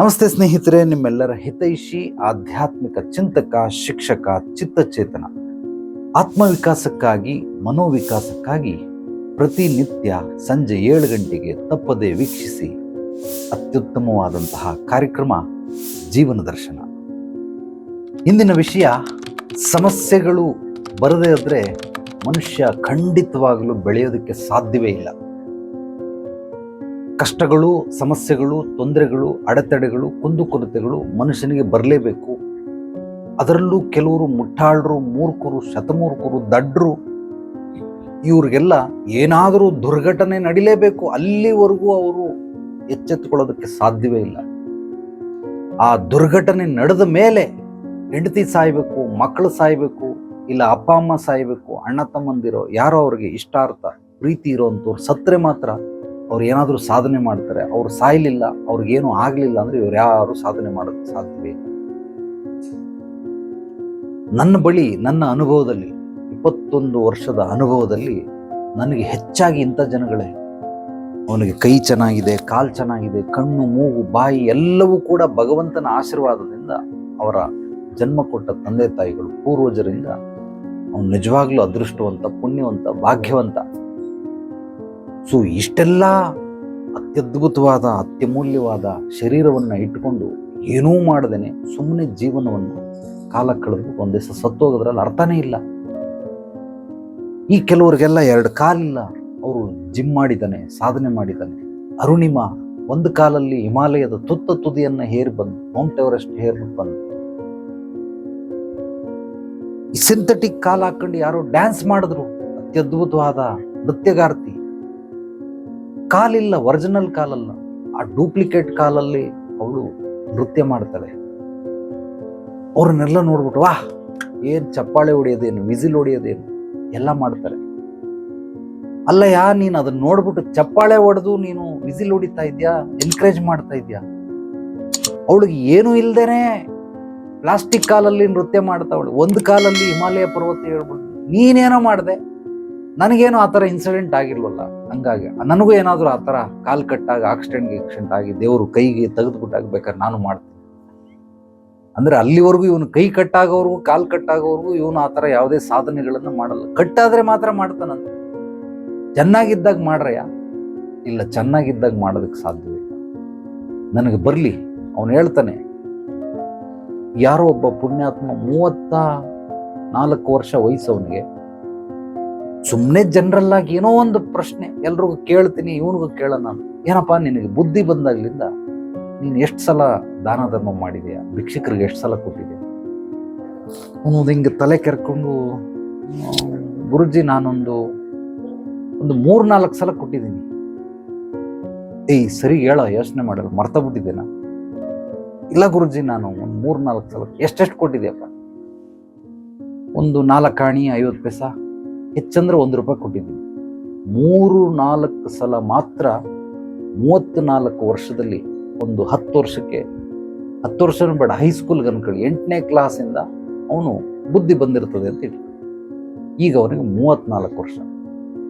ನಮಸ್ತೆ ಸ್ನೇಹಿತರೆ, ನಿಮ್ಮೆಲ್ಲರ ಹಿತೈಷಿ, ಆಧ್ಯಾತ್ಮಿಕ ಚಿಂತಕ, ಶಿಕ್ಷಕ, ಚಿತ್ತಚೇತನ, ಆತ್ಮವಿಕಾಸಕ್ಕಾಗಿ, ಮನೋವಿಕಾಸಕ್ಕಾಗಿ ಪ್ರತಿನಿತ್ಯ ಸಂಜೆ ಏಳು ಗಂಟೆಗೆ ತಪ್ಪದೆ ವೀಕ್ಷಿಸಿ ಅತ್ಯುತ್ತಮವಾದಂತಹ ಕಾರ್ಯಕ್ರಮ ಜೀವನ ದರ್ಶನ. ಇಂದಿನ ವಿಷಯ, ಸಮಸ್ಯೆಗಳು ಬರದೇ ಇದ್ದರೆ ಮನುಷ್ಯ ಖಂಡಿತವಾಗಲೂ ಬೆಳೆಯೋದಕ್ಕೆ ಸಾಧ್ಯವೇ ಇಲ್ಲ. ಕಷ್ಟಗಳು, ಸಮಸ್ಯೆಗಳು, ತೊಂದರೆಗಳು, ಅಡೆತಡೆಗಳು ಕುಂದುಕೊರತೆಗಳು ಮನುಷ್ಯನಿಗೆ ಬರಲೇಬೇಕು. ಅದರಲ್ಲೂ ಕೆಲವರು ಮುಟ್ಟಾಳರು, ಮೂರ್ಖರು, ಶತಮೂರ್ಖರು, ದಡ್ರು, ಇವ್ರಿಗೆಲ್ಲ ಏನಾದರೂ ದುರ್ಘಟನೆ ನಡಿಲೇಬೇಕು. ಅಲ್ಲಿವರೆಗೂ ಅವರು ಎಚ್ಚೆತ್ತುಕೊಳ್ಳೋದಕ್ಕೆ ಸಾಧ್ಯವೇ ಇಲ್ಲ. ಆ ದುರ್ಘಟನೆ ನಡೆದ ಮೇಲೆ ಹೆಂಡತಿ ಸಾಯ್ಬೇಕು, ಮಕ್ಕಳು ಸಾಯ್ಬೇಕು, ಇಲ್ಲ ಅಪ್ಪ, ಅಮ್ಮ ಸಾಯ್ಬೇಕು, ಅಣ್ಣ, ತಮ್ಮಂದಿರೋ, ಯಾರೋ ಅವ್ರಿಗೆ ಇಷ್ಟಾರ್ಥ, ಪ್ರೀತಿ ಇರೋವಂಥವ್ರು ಸತ್ರೆ ಮಾತ್ರ ಅವ್ರು ಏನಾದರೂ ಸಾಧನೆ ಮಾಡ್ತಾರೆ, ಅವ್ರು ಸಾಯ್ಲಿಲ್ಲ ಅವ್ರಿಗೇನು ಆಗಲಿಲ್ಲ ಅಂದರೆ ಇವ್ರು ಯಾರು ಸಾಧನೆ ಮಾಡೋಕ್ಕೆ ಸಾಧ್ಯವೇ ನನ್ನ ಬಳಿ, ನನ್ನ ಅನುಭವದಲ್ಲಿ, ಇಪ್ಪತ್ತೊಂದು ವರ್ಷದ ಅನುಭವದಲ್ಲಿ ನನಗೆ ಹೆಚ್ಚಾಗಿ ಇಂಥ ಜನಗಳೇ. ಅವನಿಗೆ ಕೈ ಚೆನ್ನಾಗಿದೆ, ಕಾಲು ಚೆನ್ನಾಗಿದೆ, ಕಣ್ಣು, ಮೂಗು, ಬಾಯಿ ಎಲ್ಲವೂ ಕೂಡ ಭಗವಂತನ ಆಶೀರ್ವಾದದಿಂದ ಅವರ ಜನ್ಮ ಕೊಟ್ಟ ತಂದೆ ತಾಯಿಗಳು, ಪೂರ್ವಜರಿಂದ ಅವನು ನಿಜವಾಗ್ಲೂ ಅದೃಷ್ಟವಂತ, ಪುಣ್ಯವಂತ, ಭಾಗ್ಯವಂತ. ಸೊ ಇಷ್ಟೆಲ್ಲ ಅತ್ಯದ್ಭುತವಾದ, ಅತ್ಯಮೂಲ್ಯವಾದ ಶರೀರವನ್ನು ಇಟ್ಟುಕೊಂಡು ಏನೂ ಮಾಡದೇನೆ ಸುಮ್ಮನೆ ಜೀವನವನ್ನು ಕಾಲ ಕಳೆದು ಒಂದು ದಿವಸ ಸತ್ತೋಗೋದ್ರಲ್ಲಿ ಅರ್ಥನೇ ಇಲ್ಲ. ಈ ಕೆಲವರಿಗೆಲ್ಲ ಎರಡು ಕಾಲಿಲ್ಲ. ಅವರು ಜಿಮ್ ಮಾಡಿದ್ದಾನೆ, ಸಾಧನೆ ಮಾಡಿದ್ದಾನೆ. ಅರುಣಿಮಾ ಒಂದು ಕಾಲಲ್ಲಿ ಹಿಮಾಲಯದ ತುತ್ತ ತುದಿಯನ್ನು ಹೇರಿ ಬಂದು, ಮೌಂಟ್ ಎವರೆಸ್ಟ್ ಹೇರಿ ಬಂದು. ಸಿಂಥೆಟಿಕ್ ಕಾಲ್ ಹಾಕೊಂಡು ಯಾರೋ ಡ್ಯಾನ್ಸ್ ಮಾಡಿದ್ರು. ಅತ್ಯದ್ಭುತವಾದ ನೃತ್ಯಗಾರ್ತಿ. ಕಾಲಿಲ್ಲ ಒರಿಜಿನಲ್ ಕಾಲಲ್ಲ. ಆ ಡೂಪ್ಲಿಕೇಟ್ ಕಾಲಲ್ಲಿ ಅವಳು ನೃತ್ಯ ಮಾಡ್ತಾಳೆ. ಅವ್ರನ್ನೆಲ್ಲ ನೋಡ್ಬಿಟ್ಟು, ವಾಹ್, ಏನು ಚಪ್ಪಾಳೆ ಹೊಡೆಯೋದೇನು, ವಿಸಿಲ್ ಹೊಡೆಯೋದೇನು? ಎಲ್ಲ ಮಾಡ್ತಾರೆ. ಅಲ್ಲ ಯಾ, ನೀನು ಅದನ್ನ ನೋಡ್ಬಿಟ್ಟು ಚಪ್ಪಾಳೆ ಹೊಡೆದು ನೀನು ವಿಸಿಲ್ ಹೊಡಿತಾ ಇದ್ಯಾ? ಎನ್ಕರೇಜ್ ಮಾಡ್ತಾ ಇದ್ಯಾ? ಅವಳಿಗೆ ಏನೂ ಇಲ್ದೇನೆ ಪ್ಲಾಸ್ಟಿಕ್ ಕಾಲಲ್ಲಿ ನೃತ್ಯ ಮಾಡ್ತಾವಳು. ಒಂದು ಕಾಲಲ್ಲಿ ಹಿಮಾಲಯ ಪರ್ವತ ಹೇಳ್ಬಿಟ್ಟು, ನೀನೇನೋ ಮಾಡಿದೆ? ನನಗೇನು ಆ ಥರ ಇನ್ಸಿಡೆಂಟ್ ಆಗಿಲ್ವಲ್ಲ ಹಂಗಾಗಿ ನನಗೂ ಏನಾದರೂ ಆ ಥರ ಕಾಲು ಕಟ್ಟಾಗ ಆಕ್ಸಿಡೆಂಟ್ ಆಕ್ಸಿಡೆಂಟ್ ಆಗಿ ದೇವರು ಕೈಗೆ ತೆಗೆದುಬಿಟ್ಟಾಗ ಬೇಕಾದ್ರೆ ನಾನು ಮಾಡ್ತೀನಿ. ಅಂದರೆ ಅಲ್ಲಿವರೆಗೂ ಇವನು ಕೈ ಕಟ್ಟಾಗೋವರೆಗೂ, ಕಾಲು ಕಟ್ಟಾಗೋವರೆಗೂ ಇವನು ಆ ಥರ ಯಾವುದೇ ಸಾಧನೆಗಳನ್ನು ಮಾಡಲ್ಲ. ಕಟ್ಟಾದರೆ ಮಾತ್ರ ಮಾಡ್ತಾನಂತ. ಚೆನ್ನಾಗಿದ್ದಾಗ ಮಾಡ್ರಯ್ಯ? ಇಲ್ಲ, ಚೆನ್ನಾಗಿದ್ದಾಗ ಮಾಡೋದಕ್ಕೆ ಸಾಧ್ಯವಿಲ್ಲ ನನಗೆ ಬರಲಿ, ಅವನು ಹೇಳ್ತಾನೆ, ಯಾರೋ ಒಬ್ಬ ಪುಣ್ಯಾತ್ಮ ಮೂವತ್ತ ನಾಲ್ಕು ವರ್ಷ ವಯಸ್ಸು ಅವನಿಗೆ ಸುಮ್ಮನೆ ಜನರಲ್ ಆಗಿ ಏನೋ ಒಂದು ಪ್ರಶ್ನೆ ಎಲ್ರಿಗೂ ಕೇಳ್ತೀನಿ, ಇವನಿಗೂ ಕೇಳ ನಾನು ಏನಪ್ಪ, ನಿನಗೆ ಬುದ್ಧಿ ಬಂದಾಗ್ಲಿಂದ ನೀನು ಎಷ್ಟು ಸಲ ದಾನ ಧರ್ಮ ಮಾಡಿದೆಯಾ? ಭಿಕ್ಷಕರಿಗೆ ಎಷ್ಟು ಸಲ ಕೊಟ್ಟಿದೆಯಾ? ಅವನು ಹಿಂಗೆ ತಲೆ ಕೆರ್ಕೊಂಡು, ಗುರುಜಿ ನಾನೊಂದು, ಒಂದು ಮೂರು ನಾಲ್ಕು ಸಲ ಕೊಟ್ಟಿದ್ದೀನಿ. ಏಯ್, ಸರಿ ಹೇಳ, ಯೋಚನೆ ಮಾಡಲ್ಲ ಮರ್ತ ಬಿಟ್ಟಿದ್ದೇನಾ ಇಲ್ಲ ಗುರುಜಿ, ನಾನು ಒಂದು ಮೂರು ನಾಲ್ಕು ಸಲ, ಎಷ್ಟೆಷ್ಟು ಕೊಟ್ಟಿದೆಯಪ್ಪ? ಒಂದು ನಾಲ್ಕು ಆಣಿ ಐವತ್ತು ಪೈಸಾ? ಹೆಚ್ಚಂದ್ರೆ ಒಂದು ರೂಪಾಯಿ ಕೊಟ್ಟಿದ್ದೀನಿ. ಮೂರು, ನಾಲ್ಕು ಸಲ ಮಾತ್ರ ಮೂವತ್ತು ನಾಲ್ಕು ವರ್ಷದಲ್ಲಿ ಒಂದು ಹತ್ತು ವರ್ಷಕ್ಕೆ, ಹತ್ತು ವರ್ಷನೂ ಬೇಡ ಹೈಸ್ಕೂಲ್ಗೆ ಅನ್ಕೊಳ್ಳಿ ಎಂಟನೇ ಕ್ಲಾಸಿಂದ ಅವನು ಬುದ್ಧಿ ಬಂದಿರ್ತದೆ ಅಂತ ಇಟ್ಕೊಳ್ಳಿ ಈಗ ಅವನಿಗೆ ಮೂವತ್ತ್ನಾಲ್ಕು ವರ್ಷ.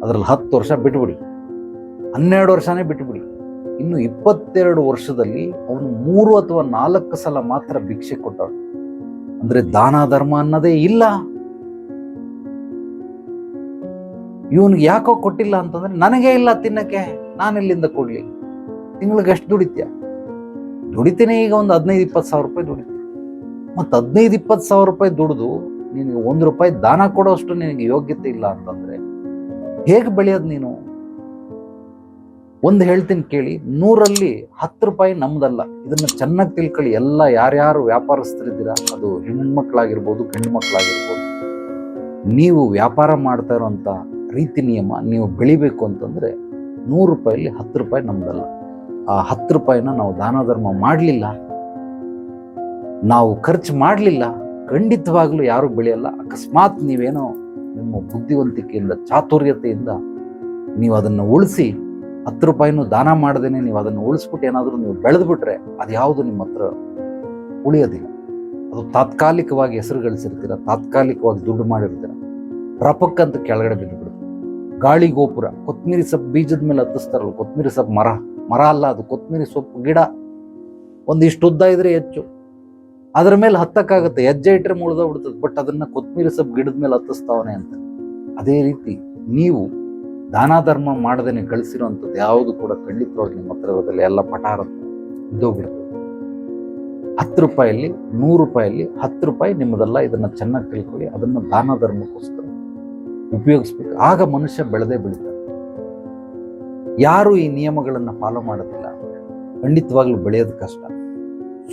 ಅದರಲ್ಲಿ ಹತ್ತು ವರ್ಷ ಬಿಟ್ಬಿಡಿ. ಹನ್ನೆರಡು ವರ್ಷನೇ ಬಿಟ್ಬಿಡಿ. ಇನ್ನು ಇಪ್ಪತ್ತೆರಡು ವರ್ಷದಲ್ಲಿ ಅವನು ಮೂರು ಅಥವಾ ನಾಲ್ಕು ಸಲ ಮಾತ್ರ ಭಿಕ್ಷೆ ಕೊಟ್ಟವನು. ಅಂದರೆ ದಾನ ಧರ್ಮ ಅನ್ನೋದೇ ಇಲ್ಲ. ಇವನಿಗೆ ಯಾಕೋ ಕೊಟ್ಟಿಲ್ಲ ಅಂತಂದ್ರೆ, ನನಗೆ ಇಲ್ಲ ತಿನ್ನಕ್ಕೆ, ನಾನು ಇಲ್ಲಿಂದ ಕೊಡ್ಲಿ. ತಿಂಗಳಿಗೆ ಎಷ್ಟು ದುಡಿತ್ಯ? ದುಡಿತೀನಿ ಈಗ ಒಂದು ಹದಿನೈದು ಇಪ್ಪತ್ತು ಸಾವಿರ ರೂಪಾಯಿ ದುಡಿತೀನಿ ಮತ್ತು ಹದಿನೈದು ಇಪ್ಪತ್ತು ಸಾವಿರ ರೂಪಾಯಿ ದುಡಿದು ನಿನಗೆ ಒಂದು ರೂಪಾಯಿ ದಾನ ಕೊಡೋಷ್ಟು ನಿನಗೆ ಯೋಗ್ಯತೆ ಇಲ್ಲ ಅಂತಂದರೆ, ಹೇಗೆ ಬೆಳೆಯೋದು ನೀನು? ಒಂದು ಹೇಳ್ತೀನಿ ಕೇಳಿ, ನೂರಲ್ಲಿ ಹತ್ತು ರೂಪಾಯಿ ನಮ್ದಲ್ಲ. ಇದನ್ನು ಚೆನ್ನಾಗಿ ತಿಳ್ಕೊಳ್ಳಿ. ಎಲ್ಲ ಯಾರ್ಯಾರು ವ್ಯಾಪಾರಸ್ಥರಿದ್ದೀರಾ, ಅದು ಹೆಣ್ಮಕ್ಳಾಗಿರ್ಬೋದು ಗಂಡು ಮಕ್ಕಳಾಗಿರ್ಬೋದು ನೀವು ವ್ಯಾಪಾರ ಮಾಡ್ತಾ ಇರೋಂಥ ರೀತಿ ನಿಯಮ ನೀವು ಬೆಳಿಬೇಕು ಅಂತಂದರೆ ನೂರು ರೂಪಾಯಲ್ಲಿ ಹತ್ತು ರೂಪಾಯಿ ನಮ್ದಲ್ಲ. ಆ ಹತ್ತು ರೂಪಾಯಿನ ನಾವು ದಾನ ಧರ್ಮ ಮಾಡಲಿಲ್ಲ. ನಾವು ಖರ್ಚು ಮಾಡಲಿಲ್ಲ. ಖಂಡಿತವಾಗ್ಲೂ ಯಾರೂ ಬೆಳೆಯಲ್ಲ. ಅಕಸ್ಮಾತ್ ನೀವೇನೋ ನಿಮ್ಮ ಬುದ್ಧಿವಂತಿಕೆಯಿಂದ, ಚಾತುರ್ಯತೆಯಿಂದ ನೀವು ಅದನ್ನು ಉಳಿಸಿ ಹತ್ತು ರೂಪಾಯಿನೂ ದಾನ ಮಾಡದೇನೆ ನೀವು ಅದನ್ನು ಉಳಿಸ್ಬಿಟ್ಟು ಏನಾದರೂ ನೀವು ಬೆಳೆದ್ಬಿಟ್ರೆ ಅದು ಯಾವುದು ನಿಮ್ಮ ಹತ್ರ ಉಳಿಯೋದಿಲ್ಲ. ಅದು ತಾತ್ಕಾಲಿಕವಾಗಿ ಹೆಸರು ಗಳಿಸಿರ್ತೀರ ತಾತ್ಕಾಲಿಕವಾಗಿ ದುಡ್ಡು ಮಾಡಿರ್ತೀರ. ರಪಕ್ಕಂತ ಕೆಳಗಡೆ ಬಿದ್ದುಬಿಡುತ್ತೆ ಗಾಳಿ ಗೋಪುರ, ಕೊತ್ಮಿರಿ ಸೊಪ್ಪು ಬೀಜದ ಮೇಲೆ ಹತ್ತಿಸ್ತಾರಲ್ಲ, ಕೊತ್ಮಿರಿ ಸೊಪ್ಪು ಮರ ಮರ ಅಲ್ಲ ಅದು, ಕೊತ್ಮಿರಿ ಸೊಪ್ಪು ಗಿಡ. ಒಂದಿಷ್ಟು ಉದ್ದ ಇದ್ರೆ ಹೆಚ್ಚು. ಅದ್ರ ಮೇಲೆ ಹತ್ತಕ್ಕಾಗತ್ತೆ, ಹೆಜ್ಜೆ ಇಟ್ಟರೆ ಮುಳ್ದೋಗ್ಬಿಡ್ತದೆ ಬಟ್ ಅದನ್ನ ಕೊತ್ಮೀರಿ ಸೊಪ್ಪು ಗಿಡದ ಮೇಲೆ ಹತ್ತಿಸ್ತಾವನೆ ಅಂತ. ಅದೇ ರೀತಿ ನೀವು ದಾನ ಧರ್ಮ ಮಾಡದೇನೆ ಕಳಿಸಿರುವಂಥದ್ದು ಯಾವುದು ಕೂಡ ಖಂಡಿತವಾಗಿ ನಿಮ್ಮ ಹತ್ರ ಎಲ್ಲ ಪಟಾರ ಇದ್ದೋಗ್ಬಿಡ್ತದೆ ಹತ್ತು ರೂಪಾಯಲ್ಲಿ, ನೂರು ರೂಪಾಯಲ್ಲಿ ಹತ್ತು ರೂಪಾಯಿ ನಿಮ್ಮದೆಲ್ಲ ಇದನ್ನ ಚೆನ್ನಾಗಿ ತಿಳ್ಕೊಳ್ಳಿ, ಅದನ್ನು ದಾನ ಧರ್ಮಕ್ಕೋಸ್ಕರ ಉಪಯೋಗಿಸ್ಬೇಕು. ಆಗ ಮನುಷ್ಯ ಬೆಳೆದೇ ಬೆಳೀತಾನೆ. ಯಾರು ಈ ನಿಯಮಗಳನ್ನು ಫಾಲೋ ಮಾಡೋದಿಲ್ಲ. ಖಂಡಿತವಾಗ್ಲೂ ಬೆಳೆಯೋದು ಕಷ್ಟ.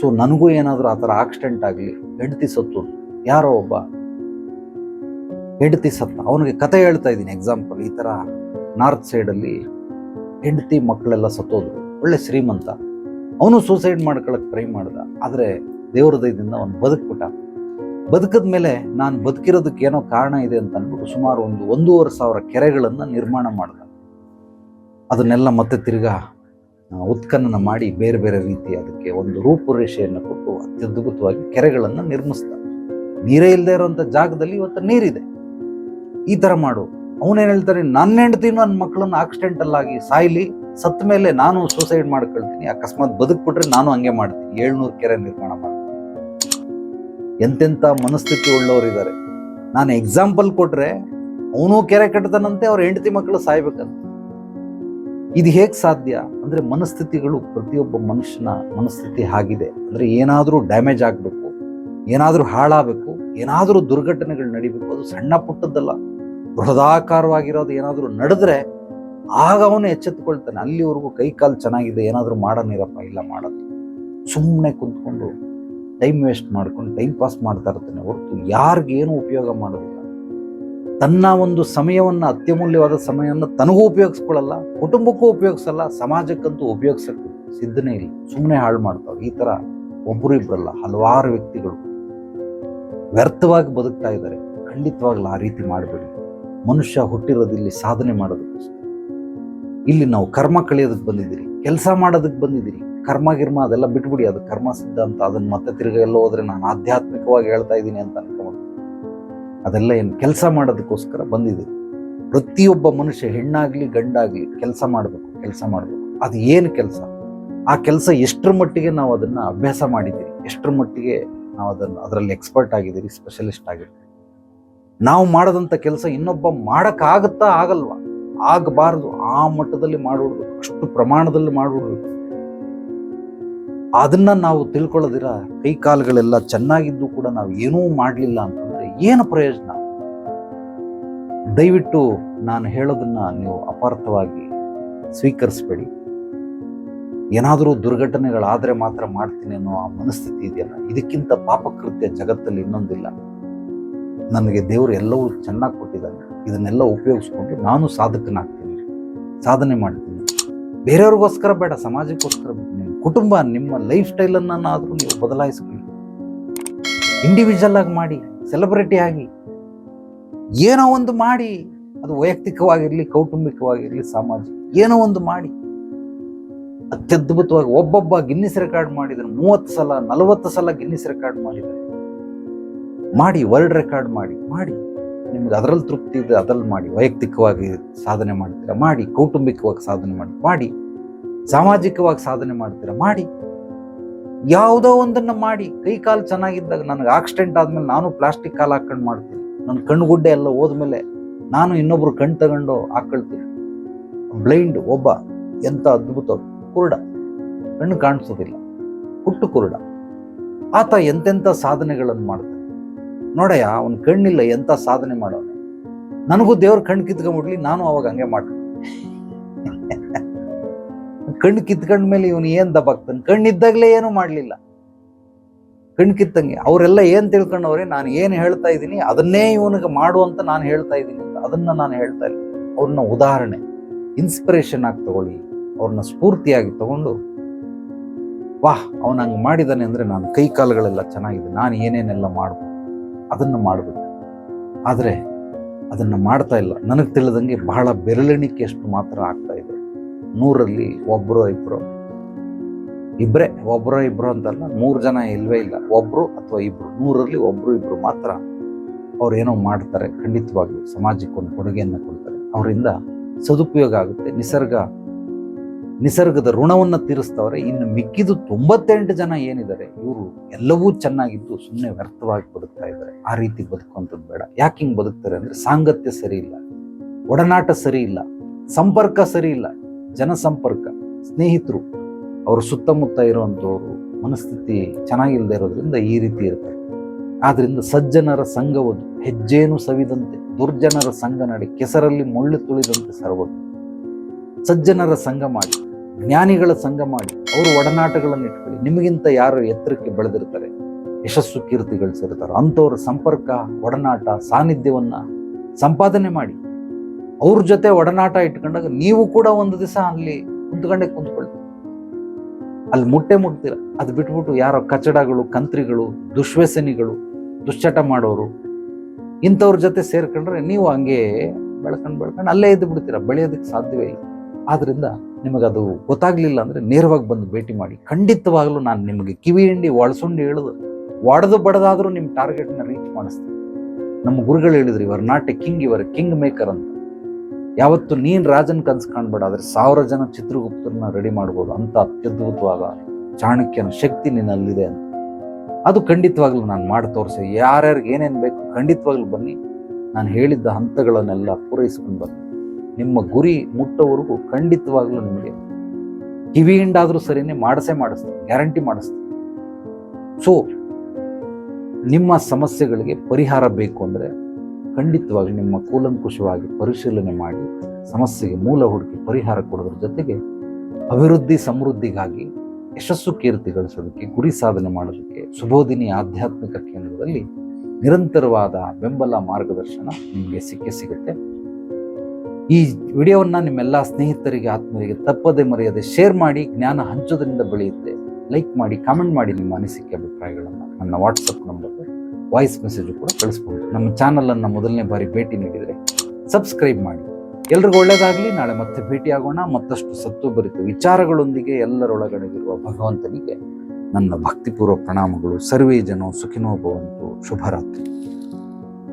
ಸೊ ನನಗೂ ಏನಾದರೂ ಆ ಥರ ಆಕ್ಸಿಡೆಂಟ್ ಆಗಲಿ, ಹೆಂಡತಿ ಸತ್ತು, ಯಾರೋ ಒಬ್ಬ ಹೆಂಡತಿ ಸತ್ತ ಅವನಿಗೆ ಕತೆ ಹೇಳ್ತಾ ಇದ್ದೀನಿ ಎಕ್ಸಾಂಪಲ್ ಈ ಥರ ನಾರ್ತ್ ಸೈಡಲ್ಲಿ ಹೆಂಡತಿ ಮಕ್ಕಳೆಲ್ಲ ಸತ್ತೋದ್ರು. ಒಳ್ಳೆ ಶ್ರೀಮಂತ. ಅವನು ಸೂಸೈಡ್ ಮಾಡ್ಕೊಳ್ಳೋಕೆ ಟ್ರೈ ಮಾಡ್ದ. ಆದರೆ ದೇವ್ರ ದಯದಿಂದ ಅವನು ಬದುಕ್ಬಿಟ್ಟ. ಬದುಕದ ಮೇಲೆ ನಾನು ಬದುಕಿರೋದಕ್ಕೆ ಏನೋ ಕಾರಣ ಇದೆ ಅಂತ ಅಂದ್ಬಿಟ್ಟು ಸುಮಾರು ಒಂದು ಒಂದೂವರೆ ಸಾವಿರ ಕೆರೆಗಳನ್ನು ನಿರ್ಮಾಣ ಮಾಡಿದೆ. ಅದನ್ನೆಲ್ಲ ಮತ್ತೆ ತಿರ್ಗಾ ಉತ್ಖನನ ಮಾಡಿ ಬೇರೆ ಬೇರೆ ರೀತಿ ಅದಕ್ಕೆ ಒಂದು ರೂಪುರೇಷೆಯನ್ನು ಕೊಟ್ಟು ಅತ್ಯದ್ಭುತವಾಗಿ ಕೆರೆಗಳನ್ನು ನಿರ್ಮಿಸ್ದ. ನೀರೇ ಇಲ್ಲದೆ ಇರುವಂಥ ಜಾಗದಲ್ಲಿ ಇವತ್ತು ನೀರಿದೆ. ಈ ಥರ ಮಾಡು. ಅವನೇನು ಹೇಳ್ತಾನೆ ನನ್ನ ಹೆಂಡತಿನೂ ನನ್ನ ಮಕ್ಕಳನ್ನ ಆಕ್ಸಿಡೆಂಟಲ್ಲಾಗಿ ಸಾಯ್ಲಿ ಸತ್ತ ಮೇಲೆ ನಾನು ಸೂಸೈಡ್ ಮಾಡ್ಕೊಳ್ತೀನಿ. ಅಕಸ್ಮಾತ್ ಬದುಕ್ಬಿಟ್ರೆ ನಾನು ಹಂಗೆ ಮಾಡ್ತೀನಿ. ಏಳ್ನೂರು ಕೆರೆ ನಿರ್ಮಾಣ ಮಾಡ್ತೀನಿ ಎಂತೆಂಥ ಮನಸ್ಥಿತಿ ಉಳ್ಳವರಿದ್ದಾರೆ. ನಾನು ಎಕ್ಸಾಂಪಲ್ ಕೊಟ್ರೆ ಅವನು ಕೆರೆ ಕಟ್ತಾನಂತೆ ಅವ್ರ ಹೆಂಡತಿ ಮಕ್ಕಳು ಸಾಯ್ಬೇಕಂತ. ಇದು ಹೇಗೆ ಸಾಧ್ಯ? ಅಂದ್ರೆ ಮನಸ್ಥಿತಿಗಳು ಪ್ರತಿಯೊಬ್ಬ ಮನುಷ್ಯನ ಮನಸ್ಥಿತಿ ಆಗಿದೆ. ಅಂದ್ರೆ ಏನಾದರೂ ಡ್ಯಾಮೇಜ್ ಆಗಬೇಕು, ಏನಾದರೂ ಹಾಳಾಗಬೇಕು, ಏನಾದರೂ ದುರ್ಘಟನೆಗಳು ನಡಿಬೇಕು. ಅದು ಸಣ್ಣ ಪುಟ್ಟದ್ದಲ್ಲ. ಬೃಹದಾಕಾರವಾಗಿರೋದು ಏನಾದರೂ ನಡೆದ್ರೆ ಆಗ ಅವನು ಎಚ್ಚೆತ್ತುಕೊಳ್ತಾನೆ. ಅಲ್ಲಿವರೆಗೂ ಕೈ ಕಾಲು ಚೆನ್ನಾಗಿದೆ, ಏನಾದರೂ ಮಾಡೋನಿರಪ್ಪ ಇಲ್ಲ ಮಾಡೋದು ಸುಮ್ಮನೆ ಕುಂತ್ಕೊಂಡು ಟೈಮ್ ವೇಸ್ಟ್ ಮಾಡ್ಕೊಂಡು ಟೈಮ್ ಪಾಸ್ ಮಾಡ್ತಾ ಇರ್ತಾನೆ ಹೊರತು ಯಾರಿಗೇನು ಉಪಯೋಗ ಮಾಡೋದಿಲ್ಲ. ತನ್ನ ಒಂದು ಸಮಯವನ್ನು, ಅತ್ಯಮೂಲ್ಯವಾದ ಸಮಯವನ್ನು ತನಗೂ ಉಪಯೋಗಿಸ್ಕೊಳ್ಳಲ್ಲ ಕುಟುಂಬಕ್ಕೂ ಉಪಯೋಗಿಸಲ್ಲ, ಸಮಾಜಕ್ಕಂತೂ ಉಪಯೋಗಿಸಕ್ಕೆ ಸಿದ್ಧನೇ ಇಲ್ಲ. ಸುಮ್ಮನೆ ಹಾಳು ಮಾಡ್ತಾವೆ ಈ ಥರ ಒಬ್ಬರು ಇಬ್ಬರಲ್ಲ ಹಲವಾರು ವ್ಯಕ್ತಿಗಳು ವ್ಯರ್ಥವಾಗಿ ಬದುಕ್ತಾ ಇದ್ದಾರೆ. ಖಂಡಿತವಾಗ್ಲೂ ಆ ರೀತಿ ಮಾಡಬೇಡಿ. ಮನುಷ್ಯ ಹುಟ್ಟಿರೋದು ಇಲ್ಲಿ ಸಾಧನೆ ಮಾಡೋದಕ್ಕೋಸ್ಕರ. ಇಲ್ಲಿ ನಾವು ಕರ್ಮ ಕಳೆಯೋದಕ್ಕೆ ಬಂದಿದ್ದೀರಿ, ಕೆಲಸ ಮಾಡೋದಕ್ಕೆ ಬಂದಿದ್ದೀರಿ ಕರ್ಮ ಗಿರ್ಮ ಅದೆಲ್ಲ ಬಿಟ್ಬಿಡಿ, ಅದು ಕರ್ಮ ಸಿದ್ಧ ಅಂತ, ಅದನ್ನ ಮತ್ತೆ ತಿರುಗ ಎಲ್ಲ ಹೋದ್ರೆ ನಾನು ಆಧ್ಯಾತ್ಮಿಕವಾಗಿ ಹೇಳ್ತಾ ಇದ್ದೀನಿ ಅಂತ ಅನ್ಕೊಂಡು ಅದೆಲ್ಲ ಏನು ಕೆಲಸ ಮಾಡೋದಕ್ಕೋಸ್ಕರ ಬಂದಿದೆ. ಪ್ರತಿಯೊಬ್ಬ ಮನುಷ್ಯ ಹೆಣ್ಣಾಗ್ಲಿ ಗಂಡಾಗ್ಲಿ ಕೆಲಸ ಮಾಡಬೇಕು ಕೆಲಸ ಮಾಡಬೇಕು. ಅದು ಏನು ಕೆಲಸ? ಆ ಕೆಲಸ ಎಷ್ಟರ ಮಟ್ಟಿಗೆ ನಾವು ಅದನ್ನ ಅಭ್ಯಾಸ ಮಾಡಿದ್ದೀರಿ? ಎಷ್ಟರ ಮಟ್ಟಿಗೆ ನಾವು ಅದನ್ನು ಅದರಲ್ಲಿ ಎಕ್ಸ್ಪರ್ಟ್ ಆಗಿದ್ದೀರಿ ಸ್ಪೆಷಲಿಸ್ಟ್ ಆಗಿದ್ದೀರಿ? ನಾವು ಮಾಡದಂತ ಕೆಲಸ ಇನ್ನೊಬ್ಬ ಮಾಡೋಕ್ಕಾಗುತ್ತಾ ಆಗಲ್ವಾ? ಆಗಬಾರದು. ಆ ಮಟ್ಟದಲ್ಲಿ ಮಾಡಿಬಿಡ್ಬೇಕು. ಅಷ್ಟು ಪ್ರಮಾಣದಲ್ಲಿ ಮಾಡಿಬಿಡ್ಬೇಕು. ಅದನ್ನ ನಾವು ತಿಳ್ಕೊಳ್ಳೋದಿರ ಕೈ ಕಾಲುಗಳೆಲ್ಲ ಚೆನ್ನಾಗಿದ್ದು ಕೂಡ ನಾವು ಏನೂ ಮಾಡಲಿಲ್ಲ ಅಂತಂದ್ರೆ ಏನು ಪ್ರಯೋಜನ? ದಯವಿಟ್ಟು ನಾನು ಹೇಳೋದನ್ನ ನೀವು ಅಪಾರ್ಥವಾಗಿ ಸ್ವೀಕರಿಸಬೇಡಿ. ಏನಾದರೂ ದುರ್ಘಟನೆಗಳಾದರೆ ಮಾತ್ರ ಮಾಡ್ತೀನಿ ಅನ್ನೋ ಆ ಮನಸ್ಥಿತಿ ಇದೆಯಲ್ಲ, ಇದಕ್ಕಿಂತ ಪಾಪಕೃತ್ಯ ಜಗತ್ತಲ್ಲಿ ಇನ್ನೊಂದಿಲ್ಲ. ನನಗೆ ದೇವರು ಎಲ್ಲವೂ ಚೆನ್ನಾಗಿ ಕೊಟ್ಟಿದ್ದಾನೆ. ಇದನ್ನೆಲ್ಲ ಉಪಯೋಗಿಸ್ಕೊಂಡು ನಾನು ಸಾಧಕನಾಗ್ತೀನಿ. ಸಾಧನೆ ಮಾಡ್ತೀನಿ. ಬೇರೆಯವ್ರಿಗೋಸ್ಕರ ಬೇಡ, ಸಮಾಜಕ್ಕೋಸ್ಕರ ಕುಟುಂಬ ನಿಮ್ಮ ಲೈಫ್ ಸ್ಟೈಲನ್ನಾದರೂ ನೀವು ಬದಲಾಯಿಸ್ಕೊಳ್ಳಿ ಇಂಡಿವಿಜುವಲ್ ಆಗಿ ಮಾಡಿ ಸೆಲೆಬ್ರಿಟಿ ಆಗಿ, ಏನೋ ಒಂದು ಮಾಡಿ, ಅದು ವೈಯಕ್ತಿಕವಾಗಿರಲಿ, ಕೌಟುಂಬಿಕವಾಗಿರಲಿ, ಸಾಮಾಜಿಕ, ಏನೋ ಒಂದು ಮಾಡಿ. ಅತ್ಯದ್ಭುತವಾಗಿ ಒಬ್ಬೊಬ್ಬ ಗಿನ್ನಿಸ್ ರೆಕಾರ್ಡ್ ಮಾಡಿದ್ರೆ, ಮೂವತ್ತು ಸಲ, ನಲವತ್ತು ಸಲ ಗಿನ್ನಿಸ್ ರೆಕಾರ್ಡ್ ಮಾಡಿದ್ದಾರೆ. ಮಾಡಿ ವರ್ಲ್ಡ್ ರೆಕಾರ್ಡ್ ಮಾಡಿ ಮಾಡಿ. ನಿಮ್ಗೆ ಅದರಲ್ಲಿ ತೃಪ್ತಿ ಇದೆ ಅದ್ರಲ್ಲಿ ಮಾಡಿ. ವೈಯಕ್ತಿಕವಾಗಿ ಸಾಧನೆ ಮಾಡ್ತೀರಾ, ಮಾಡಿ, ಕೌಟುಂಬಿಕವಾಗಿ ಸಾಧನೆ ಮಾಡಿ ಮಾಡಿ. ಸಾಮಾಜಿಕವಾಗಿ ಸಾಧನೆ ಮಾಡ್ತೀರಾ? ಮಾಡಿ. ಯಾವುದೋ ಒಂದನ್ನು ಮಾಡಿ. ಕೈ ಕಾಲು ಚೆನ್ನಾಗಿದ್ದಾಗ ನನಗೆ ಆಕ್ಸಿಡೆಂಟ್ ಆದಮೇಲೆ ನಾನು ಪ್ಲಾಸ್ಟಿಕ್ ಕಾಲು ಹಾಕೊಂಡು ಮಾಡ್ತೀನಿ. ನನ್ನ ಕಣ್ಣುಗುಡ್ಡೆ ಎಲ್ಲ ಹೋದ್ಮೇಲೆ ನಾನು ಇನ್ನೊಬ್ರು ಕಣ್ ತಗೊಂಡು ಹಾಕೊಳ್ತೀನಿ ಬ್ಲೈಂಡ್ ಒಬ್ಬ. ಎಂತ ಅದ್ಭುತ ಕುರುಡ. ಕಣ್ಣು ಕಾಣಿಸೋದಿಲ್ಲ. ಹುಟ್ಟು ಕುರುಡ. ಆತ ಎಂತೆಂಥ ಸಾಧನೆಗಳನ್ನು ಮಾಡ್ತಾನೆ. ನೋಡಯ್ಯ, ಅವನ ಕಣ್ಣಿಲ್ಲ ಎಂತ ಸಾಧನೆ ಮಾಡೋನೆ. ನನಗೂ ದೇವ್ರ ಕಣ್ಣು ಕಿತ್ಕೊಂಡ್ಬಿಡ್ಲಿ ನಾನು ಅವಾಗ ಹಂಗೆ ಮಾಡ್ತೀನಿ. ಕಣ್ಣು ಕಿತ್ಕೊಂಡ ಮೇಲೆ ಇವನು ಏನು ದಬಾಕ್ತಾನೆ ಕಣ್ಣಿದ್ದಾಗಲೇ ಏನು ಮಾಡಲಿಲ್ಲ. ಕಣ್ಣು ಕಿತ್ತಂಗೆ. ಅವರೆಲ್ಲ ಏನು ತಿಳ್ಕೊಂಡವ್ರೆ, ನಾನು ಏನು ಹೇಳ್ತಾ ಇದ್ದೀನಿ, ಅದನ್ನೇ ಇವನಿಗೆ ಮಾಡು ಅಂತ ನಾನು ಹೇಳ್ತಾ ಇದ್ದೀನಿ ಅಂತ. ಅದನ್ನ ನಾನು ಹೇಳ್ತಾ ಇಲ್ಲ. ಅವ್ರನ್ನ ಉದಾಹರಣೆ ಇನ್ಸ್ಪಿರೇಷನ್ ಆಗಿ ತಗೊಳ್ಳಿ. ಅವ್ರನ್ನ ಸ್ಫೂರ್ತಿಯಾಗಿ ತಗೊಂಡು, ವಾಹ್, ಅವನು ಹಂಗೆ ಮಾಡಿದ್ದಾನೆ ಅಂದ್ರೆ ನಾನು ಕೈ ಕಾಲುಗಳೆಲ್ಲ ಚೆನ್ನಾಗಿದೆ, ನಾನು ಏನೇನೆಲ್ಲ ಮಾಡ್ಬೋದು ಅದನ್ನ ಮಾಡಬೇಕು. ಆದರೆ ಅದನ್ನ ಮಾಡ್ತಾ ಇಲ್ಲ. ನನಗೆ ತಿಳಿದಂಗೆ ಬಹಳ ಬೆರಳೆಣಿಕೆಯಷ್ಟು ಮಾತ್ರ ಆಗ್ತಾ ಇದೆ. ನೂರಲ್ಲಿ ಒಬ್ಬರು ಇಬ್ಬರು ಇಬ್ಬರೇ ಒಬ್ಬರೋ ಇಬ್ಬರು ಅಂತಲ್ಲ, ಮೂರು ಜನ ಇಲ್ವೇ ಇಲ್ಲ. ಒಬ್ಬರು ಅಥವಾ ಇಬ್ಬರು ನೂರಲ್ಲಿ ಒಬ್ಬರು ಇಬ್ಬರು ಮಾತ್ರ ಅವ್ರು ಏನೋ ಮಾಡ್ತಾರೆ ಖಂಡಿತವಾಗ್ಲೂ ಸಮಾಜಕ್ಕೆ ಒಂದು ಕೊಡುಗೆಯನ್ನು ಕೊಡ್ತಾರೆ. ಅವರಿಂದ ಸದುಪಯೋಗ ಆಗುತ್ತೆ. ನಿಸರ್ಗ, ನಿಸರ್ಗದ ಋಣವನ್ನು ತೀರಿಸ್ತವ್ರೆ. ಇನ್ನು ಮಿಕ್ಕಿದು ತೊಂಬತ್ತೆಂಟು ಜನ ಏನಿದ್ದಾರೆ, ಇವರು ಎಲ್ಲವೂ ಚೆನ್ನಾಗಿದ್ದು ಸುಮ್ಮನೆ ವ್ಯರ್ಥವಾಗಿ ಬದುಕ್ತಾ ಇದ್ದಾರೆ. ಆ ರೀತಿ ಬದುಕುವಂಥದ್ದು ಬೇಡ. ಯಾಕೆ ಹಿಂಗೆ ಬದುಕ್ತಾರೆ ಅಂದರೆ ಸಾಂಗತ್ಯ ಸರಿ ಇಲ್ಲ, ಒಡನಾಟ ಸರಿ ಇಲ್ಲ, ಸಂಪರ್ಕ ಸರಿ ಇಲ್ಲ. ಜನಸಂಪರ್ಕ, ಸ್ನೇಹಿತರು, ಅವರ ಸುತ್ತಮುತ್ತ ಇರುವಂಥವ್ರು, ಮನಸ್ಥಿತಿ ಚೆನ್ನಾಗಿಲ್ಲದೆ ಇರೋದ್ರಿಂದ ಈ ರೀತಿ ಇರ್ತಾರೆ. ಆದ್ದರಿಂದ ಸಜ್ಜನರ ಸಂಘವದು ಹೆಜ್ಜೇನು ಸವಿದಂತೆ, ದುರ್ಜನರ ಸಂಘ ನಡೆ, ಕೆಸರಲ್ಲಿ ಮುಳ್ಳು ತುಳಿದಂತೆ ಸರ್ವದು. ಸಜ್ಜನರ ಸಂಘ ಮಾಡಿ, ಜ್ಞಾನಿಗಳ ಸಂಘ ಮಾಡಿ, ಅವರು ಒಡನಾಟಗಳನ್ನು ಇಟ್ಕೊಳ್ಳಿ. ನಿಮಗಿಂತ ಯಾರು ಎತ್ತರಕ್ಕೆ ಬೆಳೆದಿರ್ತಾರೆ? ಯಶಸ್ಸು ಕೀರ್ತಿ ಗಳಿಸಿರ್ತಾರೆ ಅಂಥವ್ರ ಸಂಪರ್ಕ, ಒಡನಾಟ, ಸಾನ್ನಿಧ್ಯವನ್ನು ಸಂಪಾದನೆ ಮಾಡಿ. ಅವ್ರ ಜೊತೆ ಒಡನಾಟ ಇಟ್ಕೊಂಡಾಗ ನೀವು ಕೂಡ ಒಂದು ದಿವಸ ಅಲ್ಲಿ ಕುಂತ್ಕೊಂಡೆ ಕುಂತ್ಕೊಳ್ತೀರಿ. ಅಲ್ಲಿ ಮುಟ್ಟೆ ಮುಟ್ತೀರ. ಅದು ಬಿಟ್ಬಿಟ್ಟು ಯಾರೋ ಕಚಡಗಳು, ಕಂತ್ರಿಗಳು ದುಶ್ವ್ಯಸನಿಗಳು ದುಶ್ಚಟ ಮಾಡೋರು, ಇಂಥವ್ರ ಜೊತೆ ಸೇರ್ಕೊಂಡ್ರೆ ನೀವು ಹಂಗೆ ಬೆಳ್ಕೊಂಡು ಬೆಳ್ಕೊಂಡು ಅಲ್ಲೇ ಇದ್ದು ಬಿಡ್ತೀರ ಬೆಳೆಯೋದಕ್ಕೆ ಸಾಧ್ಯವೇ ಇಲ್ಲ. ಆದ್ರಿಂದ ನಿಮಗದು ಗೊತ್ತಾಗ್ಲಿಲ್ಲ ಅಂದ್ರೆ ನೇರವಾಗಿ ಬಂದು ಭೇಟಿ ಮಾಡಿ. ಖಂಡಿತವಾಗ್ಲೂ ನಾನು ನಿಮಗೆ ಕಿವಿ ಹಿಂಡಿ ಒಳಸುಂಡಿ ಹೇಳಿದ್ರು ಒಡೆದು ಬಡದಾದರೂ ನಿಮ್ಮ ಟಾರ್ಗೆಟ್ನ ರೀಚ್ ಮಾಡಿಸ್ತೀನಿ. ನಮ್ಮ ಗುರುಗಳು ಹೇಳಿದ್ರು, ಇವರ್ ನಾಟ್ ಎ ಕಿಂಗ್, ಇವರ್ ಕಿಂಗ್ ಮೇಕರ್ ಅಂತ. ಯಾವತ್ತು ನೀನು ರಾಜನ್ ಕನ್ಸ್ ಕಾಣ್ಬೇಡ, ಆದ್ರೆ ಸಾವಿರ ಜನ ಚಿತ್ರಗುಪ್ತರನ್ನ ರೆಡಿ ಮಾಡ್ಬೋದು ಅಂತ ಅತ್ಯದ್ಭುತವಾದ ಚಾಣಕ್ಯನ ಶಕ್ತಿ ನಿನ್ನಲ್ಲಿದೆ ಅಂತ. ಅದು ಖಂಡಿತವಾಗ್ಲೂ ನಾನು ಮಾಡಿ ತೋರಿಸಿ. ಯಾರ್ಯಾರಿಗೆ ಏನೇನು ಬೇಕು ಖಂಡಿತವಾಗ್ಲೂ ಬನ್ನಿ. ನಾನು ಹೇಳಿದ್ದ ಹಂತಗಳನ್ನೆಲ್ಲ ಪೂರೈಸ್ಕೊಂಡು ಬನ್ನಿ. ನಿಮ್ಮ ಗುರಿ ಮುಟ್ಟೋವರೆಗೂ ಖಂಡಿತವಾಗ್ಲೂ ನಿಮಗೆ ಕಿವಿ ಹಿಂಡಾದರೂ ಸರಿನೇ ಮಾಡಿಸೇ ಮಾಡಿಸ್ತೀನಿ, ಗ್ಯಾರಂಟಿ ಮಾಡಿಸ್ತೀನಿ. ಸೊ ನಿಮ್ಮ ಸಮಸ್ಯೆಗಳಿಗೆ ಪರಿಹಾರ ಬೇಕು ಅಂದರೆ ಖಂಡಿತವಾಗಿ ನಿಮ್ಮ ಕೂಲಂಕುಷವಾಗಿ ಪರಿಶೀಲನೆ ಮಾಡಿ, ಸಮಸ್ಯೆಗೆ ಮೂಲ ಹುಡುಕಿ ಪರಿಹಾರ ಕೊಡೋದ್ರ ಜೊತೆಗೆ ಅಭಿವೃದ್ಧಿ ಸಮೃದ್ಧಿಗಾಗಿ ಯಶಸ್ಸು ಕೀರ್ತಿ ಗಳಿಸೋದಕ್ಕೆ ಗುರಿ ಸಾಧನೆ ಮಾಡೋದಕ್ಕೆ, ಸುಬೋಧಿನಿ ಆಧ್ಯಾತ್ಮಿಕ ಕೇಂದ್ರದಲ್ಲಿ ನಿರಂತರವಾದ ಬೆಂಬಲ ಮಾರ್ಗದರ್ಶನ ನಿಮಗೆ ಸಿಕ್ಕೇ ಸಿಗುತ್ತೆ. ಈ ವಿಡಿಯೋವನ್ನು ನಿಮ್ಮೆಲ್ಲ ಸ್ನೇಹಿತರಿಗೆ ಆತ್ಮರಿಗೆ ತಪ್ಪದೆ ಮರೆಯದೆ ಶೇರ್ ಮಾಡಿ, ಜ್ಞಾನ ಹಂಚೋದ್ರಿಂದ ಬೆಳೆಯುತ್ತೆ. ಲೈಕ್ ಮಾಡಿ, ಕಾಮೆಂಟ್ ಮಾಡಿ ನಿಮ್ಮ ಅನಿಸಿಕೆ, ಅಭಿಪ್ರಾಯಗಳನ್ನು. ನನ್ನ ವಾಟ್ಸಪ್ ನಂಬರ್ ವಾಯ್ಸ್ ಮೆಸೇಜು ಕೂಡ ಕಳಿಸ್ಬೋದು. ನಮ್ಮ ಚಾನಲನ್ನು ಮೊದಲನೇ ಬಾರಿ ಭೇಟಿ ನೀಡಿದರೆ ಸಬ್ಸ್ಕ್ರೈಬ್ ಮಾಡಿ. ಎಲ್ರಿಗೂ ಒಳ್ಳೇದಾಗಲಿ. ನಾಳೆ ಮತ್ತೆ ಭೇಟಿಯಾಗೋಣ. ಮತ್ತಷ್ಟು ಸತ್ತು ಬರಿತು ವಿಚಾರಗಳೊಂದಿಗೆ ಎಲ್ಲರೊಳಗಡೆಗಿರುವ ಭಗವಂತನಿಗೆ ನನ್ನ ಭಕ್ತಿಪೂರ್ವ ಪ್ರಣಾಮಗಳು. ಸರ್ವೇ ಜನೋ ಸುಖಿನೋ ಭವಂತು. ಶುಭರಾತ್ರಿ.